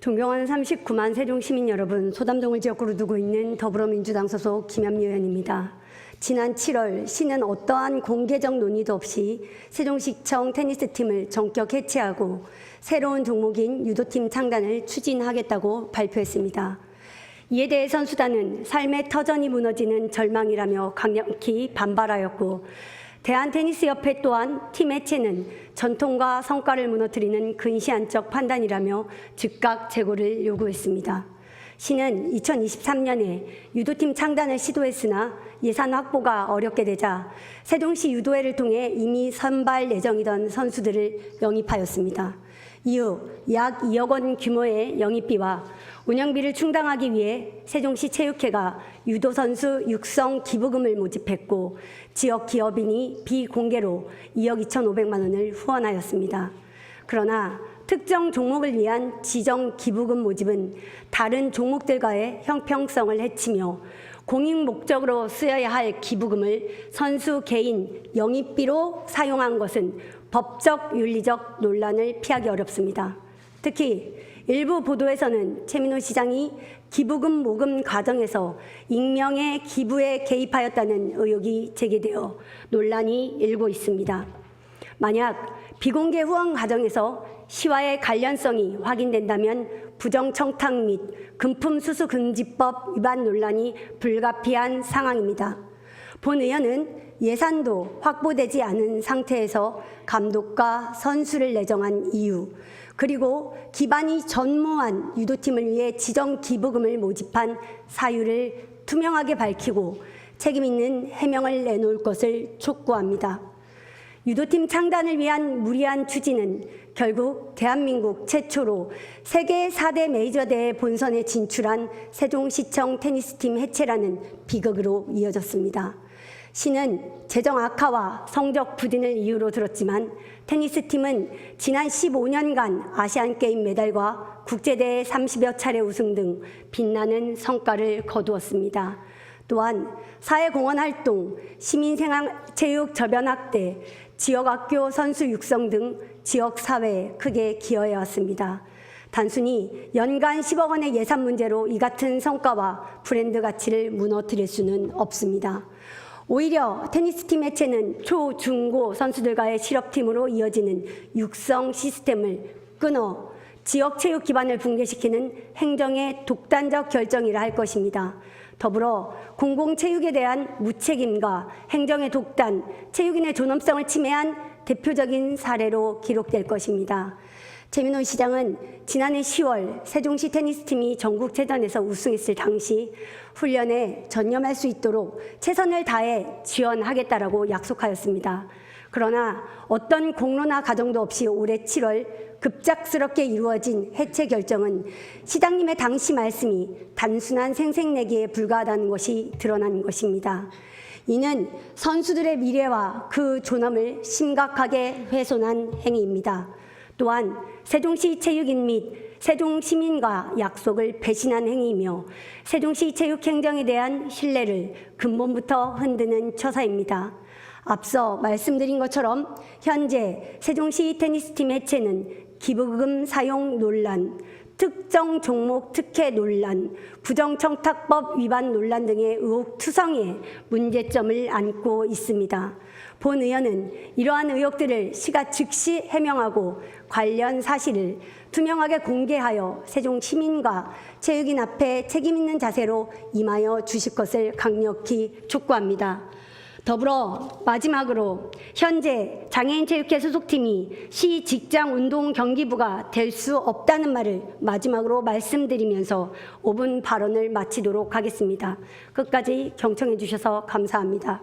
존경하는 39만 세종 시민 여러분, 소담동을 지역구로 두고 있는 더불어민주당 소속 김현미 의원입니다. 지난 7월 시는 어떠한 공개적 논의도 없이 세종시청 테니스 팀을 전격 해체하고 새로운 종목인 유도팀 창단을 추진하겠다고 발표했습니다. 이에 대해 선수단은 삶의 터전이 무너지는 절망이라며 강력히 반발하였고 대한테니스협회 또한 팀 해체는 전통과 성과를 무너뜨리는 근시안적 판단이라며 즉각 재고를 요구했습니다. 시는 2023년에 유도팀 창단을 시도했으나 예산 확보가 어렵게 되자 세종시 유도회를 통해 이미 선발 예정이던 선수들을 영입하였습니다. 이후 약 2억 원 규모의 영입비와 운영비를 충당하기 위해 세종시 체육회가 유도 선수 육성 기부금을 모집했고 지역 기업인이 비공개로 2억 2,500만 원을 후원하였습니다. 그러나 특정 종목을 위한 지정 기부금 모집은 다른 종목들과의 형평성을 해치며 공익 목적으로 쓰여야 할 기부금을 선수 개인 영입비로 사용한 것은 법적 윤리적 논란을 피하기 어렵습니다. 특히 일부 보도에서는 최민호 시장이 기부금 모금 과정에서 익명의 기부에 개입하였다는 의혹이 제기되어 논란이 일고 있습니다. 만약 비공개 후원 과정에서 시와의 관련성이 확인된다면 부정청탁 및 금품 수수 금지법 위반 논란이 불가피한 상황입니다. 본 의원은 예산도 확보되지 않은 상태에서 감독과 선수를 내정한 이유, 그리고 기반이 전무한 유도팀을 위해 지정 기부금을 모집한 사유를 투명하게 밝히고 책임 있는 해명을 내놓을 것을 촉구합니다. 유도팀 창단을 위한 무리한 추진은 결국 대한민국 최초로 세계 4대 메이저 대회 본선에 진출한 세종시청 테니스팀 해체라는 비극으로 이어졌습니다. 시는 재정 악화와 성적 부진을 이유로 들었지만 테니스 팀은 지난 15년간 아시안 게임 메달과 국제대회 30여 차례 우승 등 빛나는 성과를 거두었습니다. 또한 사회공헌 활동, 시민생활 체육 저변학대, 지역 학교 선수 육성 등 지역 사회에 크게 기여해 왔습니다. 단순히 연간 10억 원의 예산 문제로 이 같은 성과와 브랜드 가치를 무너뜨릴 수는 없습니다. 오히려 테니스팀 해체는 초, 중 고 선수들과의 실업팀으로 이어지는 육성 시스템을 끊어 지역 체육 기반을 붕괴시키는 행정의 독단적 결정이라 할 것입니다. 더불어 공공체육에 대한 무책임과 행정의 독단, 체육인의 존엄성을 침해한 대표적인 사례로 기록될 것입니다. 최민호 시장은 지난해 10월 세종시 테니스팀이 전국체전에서 우승했을 당시 훈련에 전념할 수 있도록 최선을 다해 지원하겠다라고 약속하였습니다. 그러나 어떤 공로나 가정도 없이 올해 7월 급작스럽게 이루어진 해체 결정은 시장님의 당시 말씀이 단순한 생색내기에 불과하다는 것이 드러난 것입니다. 이는 선수들의 미래와 그 존엄을 심각하게 훼손한 행위입니다. 또한 세종시 체육인 및 세종 시민과 약속을 배신한 행위이며 세종시 체육 행정에 대한 신뢰를 근본부터 흔드는 처사입니다. 앞서 말씀드린 것처럼 현재 세종시 테니스팀 해체는 기부금 사용 논란, 특정 종목 특혜 논란, 부정청탁법 위반 논란 등의 의혹 투성에 문제점을 안고 있습니다. 본 의원은 이러한 의혹들을 시가 즉시 해명하고 관련 사실을 투명하게 공개하여 세종 시민과 체육인 앞에 책임 있는 자세로 임하여 주실 것을 강력히 촉구합니다. 더불어 마지막으로 현재 장애인 체육회 소속팀이 시 직장 운동 경기부가 될 수 없다는 말을 마지막으로 말씀드리면서 5분 발언을 마치도록 하겠습니다. 끝까지 경청해 주셔서 감사합니다.